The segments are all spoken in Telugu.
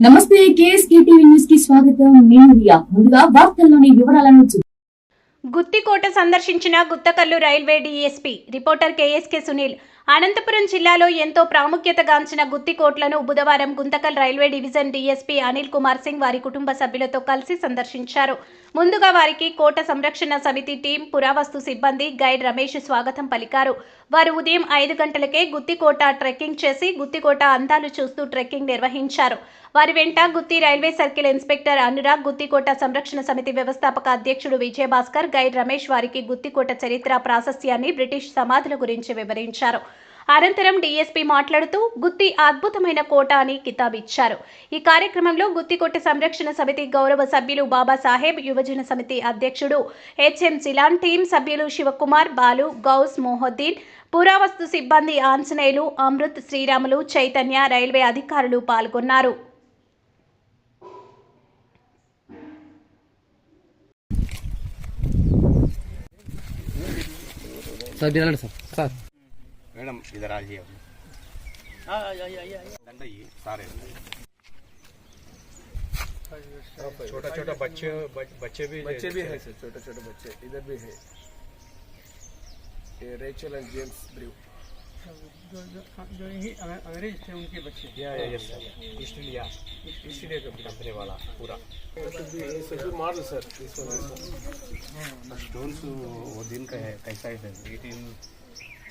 నమస్తే కేఎస్కే టీవీ న్యూస్కి స్వాగతం. నేను రియా. ముందుగా వార్తల్లోని వివరాలను గుత్తికోట సందర్శించిన Guntakal railway DSP reporter KSK Sunil Anantapuram జిల్లాలో ఎంతో ప్రాముఖ్యతగాంచిన గుత్తికోట్లను బుధవారం Guntakal railway division DSP Anil Kumar Singh వారి కుటుంబ సభ్యులతో కలిసి సందర్శించారు. ముందుగా వారికి కోట సంరక్షణ సమితి టీం పురావస్తు సిబ్బంది గైడ్ రమేష్ స్వాగతం పలికారు. వారు ఉదయం ఐదు గంటలకే గుత్తికోట ట్రెక్కింగ్ చేసి గుత్తికోట అందాలు చూస్తూ ట్రెక్కింగ్ నిర్వహించారు. వారి వెంట Gutti railway circle inspector Anurag గుత్తికోట సంరక్షణ సమితి వ్యవస్థాపక అధ్యక్షుడు విజయభాస్కర్ గైడ్ రమేష్ వారికి గుత్తికోట చరిత్ర ప్రాశస్యాన్ని బ్రిటిష్ సమాధుల గురించి వివరించారు. అనంతరం డీఎస్పీ మాట్లాడుతూ గుత్తి అద్భుతమైన కోట అని కితాబిచ్చారు. ఈ కార్యక్రమంలో గుత్తికొట్ట సంరక్షణ సమితి గౌరవ సభ్యులు బాబాసాహెబ్ యువజన సమితి అధ్యక్షుడు హెచ్ఎం సిలాన్ టీం సభ్యులు శివకుమార్ బాలు గౌస్ మొహద్దీన్ పురావస్తు సిబ్బంది ఆంజనేయులు అమృత్ శ్రీరాములు చైతన్య రైల్వే అధికారులు పాల్గొన్నారు. సార్. ಮೇಡಮ್ ಇದರ ಅಲ್ಲಿ सारे छोटा छोटा बच्चे बच्चे भी बच्चे भी है छोटे छोटे बच्चे इधर भी है। रेचल एंड जेम्स ब्रू जो जो जो ही अंग्रेज़ थे उनके बच्चे। या या यस इसलिए इसलिए कंपनी वाला पूरा। मॉडल सर स्टोन्स वो दिन का है कैसा है 18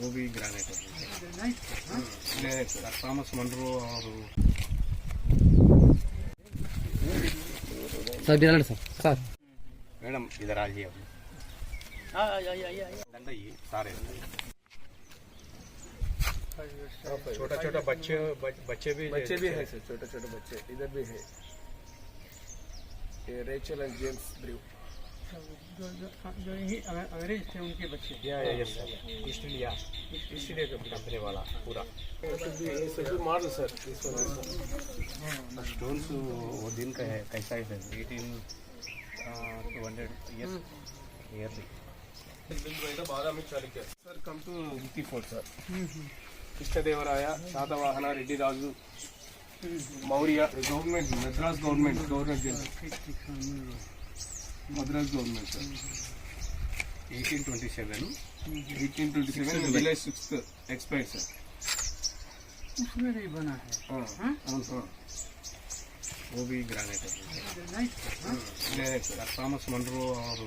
वो भी ग्रेनाइट ग्रेनाइट थॉमस मंड्रो और मैडम इधर आ जाइए हाँ, हाँ, हाँ, सारे। छोटा छोटा बच्चे बच्चे भी बच्चे भी है सर छोटे छोटे बच्चे। इधर भी है। ये रेचल एंड जेम्स ब्रू। जो जो जो अंग्रेज़ थे वो दिन का है कैसा है sir eighteen two hundred year sir come to fifty four sir Krishnadevaraya Satavahana Reddiraju Maurya government Madras government government Madras government governor general Madras government sir eighteen twenty seven eighteen twenty seven July sixth expired sir उसमें भी बना है అవును సార్ वो भी ग्रेनाइट है night granite sir sir Thomas Munro और